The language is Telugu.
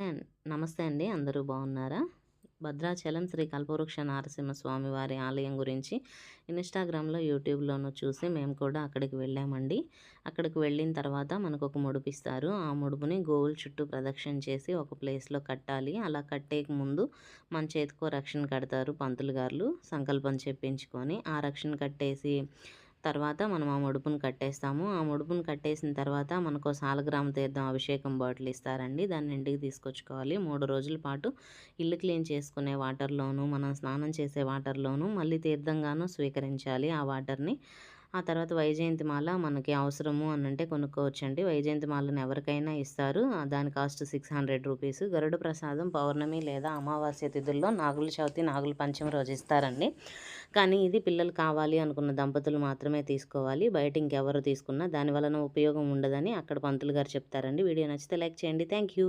అండ్ నమస్తే అండి. అందరూ బాగున్నారా? భద్రాచలం శ్రీ కల్పవృక్ష నారసింహ స్వామి వారి ఆలయం గురించి ఇన్స్టాగ్రామ్లో యూట్యూబ్లోనూ చూసి మేము కూడా అక్కడికి వెళ్ళామండి. అక్కడికి వెళ్ళిన తర్వాత మనకు ఒక ముడుపు ఇస్తారు. ఆ ముడుపుని గోవుల చుట్టూ ప్రదక్షిణ చేసి ఒక ప్లేస్లో కట్టాలి. అలా కట్టేకి ముందు మన చేతికో రక్షణ కడతారు పంతులు గారు సంకల్పం చెప్పించుకొని. ఆ రక్షణ కట్టేసి తర్వాత మనం ఆ ముడుపును కట్టేస్తాము. ఆ ముడుపును కట్టేసిన తర్వాత మనకు సాలగ్రామ తీర్థం అభిషేకం బాటిల్ ఇస్తారండి. దాన్ని ఇంటికి తీసుకొచ్చుకోవాలి. మూడు రోజుల పాటు ఇల్లు క్లీన్ చేసుకునే వాటర్లోను మనం స్నానం చేసే వాటర్లోను మళ్ళీ తీర్థంగాను స్వీకరించాలి. ఆ వాటర్ని ఆ తర్వాత వైజయంతి మాల మనకి అవసరము అని అంటే కొనుక్కోవచ్చండి. వైజయంతి మాలను ఎవరికైనా ఇస్తారు. దాని కాస్ట్ సిక్స్ హండ్రెడ్ రూపీస్. గరుడ ప్రసాదం పౌర్ణమి లేదా అమావాస్య తిథుల్లో నాగుల చవితి నాగుల పంచమి రోజు ఇస్తారండి. కానీ ఇది పిల్లలు కావాలి అనుకున్న దంపతులు మాత్రమే తీసుకోవాలి. బయట ఇంకెవరు తీసుకున్నా దాని వలన ఉపయోగం ఉండదని అక్కడ పంతులు గారు చెప్తారండి. వీడియో నచ్చితే లైక్ చేయండి. Thank you.